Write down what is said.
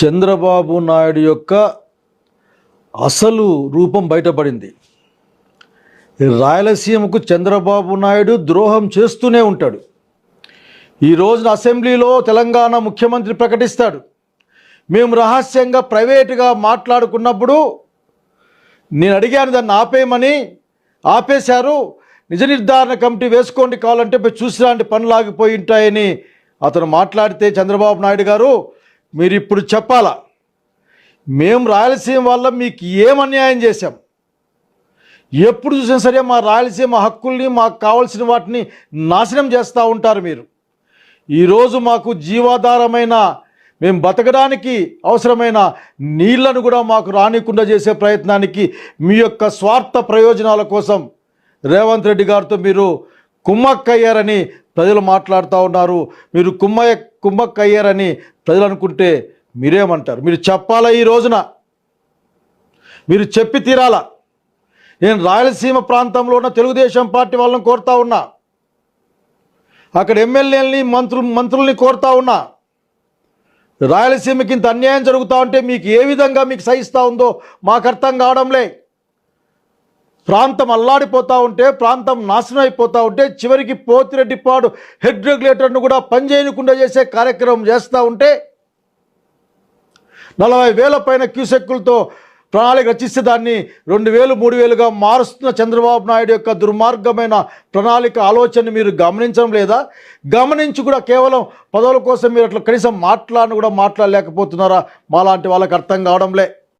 చంద్రబాబు నాయుడు యొక్క అసలు రూపం బయటపడింది. రాయలసీమకు చంద్రబాబు నాయుడు ద్రోహం చేస్తూనే ఉంటాడు. ఈ రోజున అసెంబ్లీలో తెలంగాణ ముఖ్యమంత్రి ప్రకటిస్తాడు. మేము రహస్యంగా ప్రైవేటుగా మాట్లాడుకున్నప్పుడు నేను అడిగాను దాన్ని ఆపేయమని ఆపేశారు. నిజ నిర్ధారణ కమిటీ వేసుకోండి కావాలంటే పోయి చూసిరాంటి పనులు ఆగిపోయి ఉంటాయని అతను మాట్లాడితే చంద్రబాబు నాయుడు గారు మీరు ఇప్పుడు చెప్పాలా? మేము రాయలసీమ వల్ల మీకు ఏం అన్యాయం చేశాం? ఎప్పుడు చూసినా సరే మా రాయలసీమ హక్కుల్ని మాకు కావాల్సిన వాటిని నాశనం చేస్తూ ఉంటారు మీరు. ఈరోజు మాకు జీవాధారమైన మేము బతకడానికి అవసరమైన నీళ్ళను కూడా మాకు రానికుండా చేసే ప్రయత్నానికి మీ యొక్క స్వార్థ ప్రయోజనాల కోసం రేవంత్ రెడ్డి గారితో మీరు కుమ్మక్కయ్యారని ప్రజలు మాట్లాడుతూ ఉన్నారు. మీరు కుమ్మ కుమ్మక్కయ్యారని ప్రజలు అనుకుంటే మీరేమంటారు? మీరు చెప్పాలా ఈ రోజున? మీరు చెప్పి తీరాలా? నేను రాయలసీమ ప్రాంతంలో ఉన్న తెలుగుదేశం పార్టీ వాళ్ళని కోరుతా ఉన్నా. అక్కడ ఎమ్మెల్యేలని మంత్రు మంత్రుల్ని కోరుతా ఉన్నా. రాయలసీమకి ఇంత అన్యాయం జరుగుతూ ఉంటే మీకు ఏ విధంగా మీకు సహిస్తూ ఉందో మాకు అర్థం కావడంలే. ప్రాంతం అల్లాడిపోతూ ఉంటే ప్రాంతం నాశనం అయిపోతూ ఉంటే చివరికి పోతిరెడ్డిపాడు హెడ్ రెగ్యులేటర్ను కూడా పనిచేయకుండా చేసే కార్యక్రమం చేస్తూ ఉంటే నలభై వేల పైన క్యూసెక్కులతో ప్రణాళిక రచిస్తే దాన్ని రెండు వేలు మూడు వేలుగా మారుస్తున్న చంద్రబాబు నాయుడు యొక్క దుర్మార్గమైన ప్రణాళిక ఆలోచనని మీరు గమనించడం లేదా? గమనించి కూడా కేవలం పదవుల కోసం మీరు అట్లా కనీసం మాట్లాడిన కూడా మాట్లాడలేకపోతున్నారా? మాలాంటి వాళ్ళకి అర్థం కావడంలే.